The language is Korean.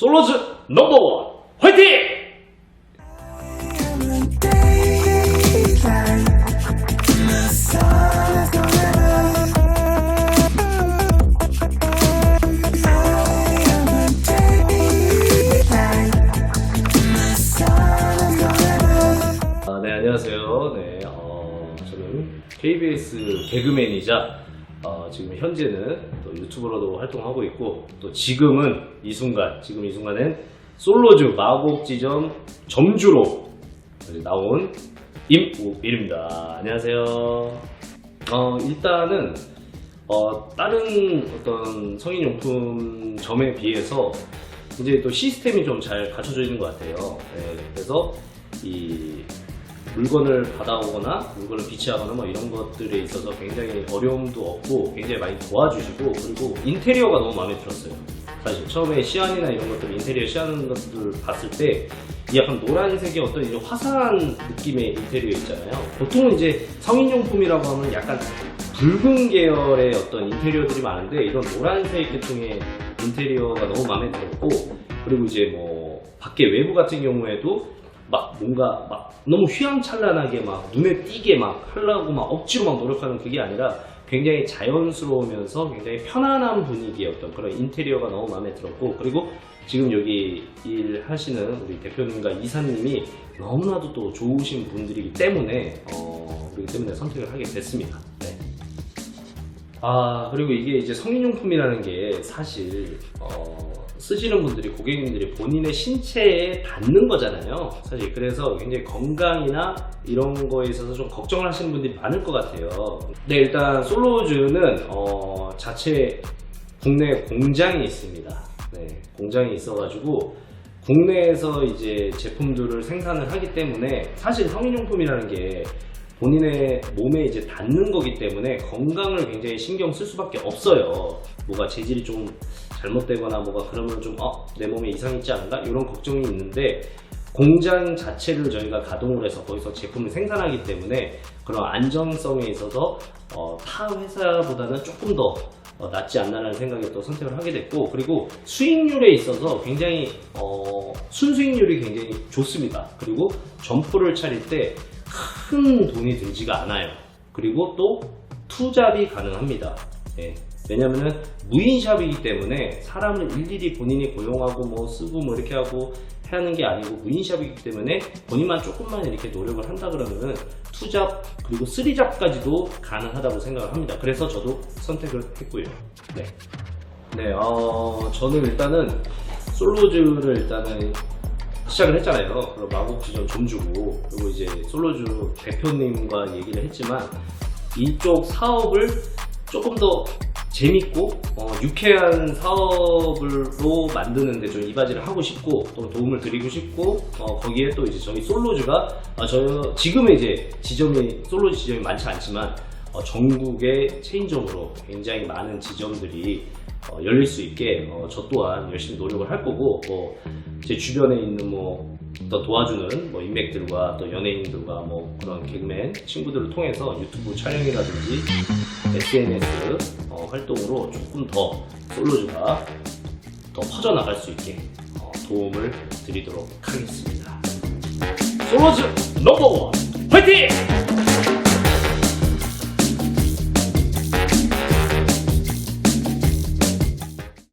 솔로즈 넘버원 화이팅! 아, 네 안녕하세요. 네 어, 저는 KBS 개그맨이자 어, 지금 현재는 또 유튜버로도 활동하고 있고 또 지금은 이 순간 지금 이 순간엔 솔로즈 마곡지점 점주로 나온 임우일입니다. 안녕하세요. 어, 일단은 어, 다른 어떤 성인용품 점에 비해서 이제 또 시스템이 좀 잘 갖춰져 있는 것 같아요. 네, 그래서 이 물건을 받아오거나 물건을 비치하거나 뭐 이런 것들에 있어서 굉장히 어려움도 없고 굉장히 많이 도와주시고 그리고 인테리어가 너무 마음에 들었어요. 사실 처음에 시안이나 이런 것들 인테리어 시안 것들 봤을 때 이 약간 노란색의 어떤 이제 화사한 느낌의 인테리어 있잖아요. 보통은 이제 성인용품이라고 하면 약간 붉은 계열의 어떤 인테리어들이 많은데 이런 노란색 계통의 인테리어가 너무 마음에 들었고 그리고 이제 뭐 밖에 외부 같은 경우에도 막 뭔가 막 너무 휘황찬란하게 막 눈에 띄게 막 하려고 막 억지로 막 노력하는 그게 아니라 굉장히 자연스러우면서 굉장히 편안한 분위기의 어떤 그런 인테리어가 너무 마음에 들었고 그리고 지금 여기 일하시는 우리 대표님과 이사님이 너무나도 또 좋으신 분들이기 때문에 어, 그렇기 때문에 선택을 하게 됐습니다. 네. 아 그리고 이게 이제 성인용품이라는 게 사실 어, 쓰시는 분들이 고객님들이 본인의 신체에 닿는 거잖아요 사실 그래서 굉장히 건강이나 이런 거에 있어서 좀 걱정을 하시는 분들이 많을 것 같아요 네 일단 솔로우즈는 어, 자체 국내 공장이 있습니다 네 공장이 있어가지고 국내에서 이제 제품들을 생산을 하기 때문에 사실 성인용품이라는 게 본인의 몸에 이제 닿는 거기 때문에 건강을 굉장히 신경 쓸 수밖에 없어요. 뭐가 재질이 좀 잘못되거나 뭐가 그러면 좀, 어, 내 몸에 이상이 있지 않은가? 이런 걱정이 있는데, 공장 자체를 저희가 가동을 해서 거기서 제품을 생산하기 때문에 그런 안정성에 있어서 어, 타 회사보다는 조금 더 어, 낫지 않나라는 생각에 또 선택을 하게 됐고 그리고 수익률에 있어서 굉장히 어, 순수익률이 굉장히 좋습니다. 그리고 점포를 차릴 때 큰 돈이 들지가 않아요. 그리고 또 투잡이 가능합니다. 예. 왜냐면은 무인샵이기 때문에 사람을 일일이 본인이 고용하고 뭐 쓰고 뭐 이렇게 하고 하는 게 아니고 무인샵이기 때문에 본인만 조금만 이렇게 노력을 한다 그러면은 투잡 그리고 쓰리잡까지도 가능하다고 생각을 합니다. 그래서 저도 선택을 했고요. 네. 네, 어, 저는 일단은 솔로즈를 일단은 시작을 했잖아요. 그리고 마곡지점 점주고 그리고 이제 솔로즈 대표님과 얘기를 했지만 이쪽 사업을 조금 더 재밌고 어, 유쾌한 사업으로 만드는데 좀 이바지를 하고 싶고 또 도움을 드리고 싶고 어, 거기에 또 이제 저희 솔로즈가 어, 저 지금의 이제 지점이 솔로즈 지점이 많지 않지만 어, 전국의 체인점으로 굉장히 많은 지점들이 어, 열릴 수 있게 어, 저 또한 열심히 노력을 할 거고 뭐 제 주변에 있는 뭐 또 도와주는 뭐 인맥들과 또 연예인들과 뭐 그런 개그맨 친구들을 통해서 유튜브 촬영이라든지 SNS 어, 활동으로 조금 더 솔로즈가 더 퍼져나갈 수 있게 어, 도움을 드리도록 하겠습니다. 솔로즈 넘버원 화이팅!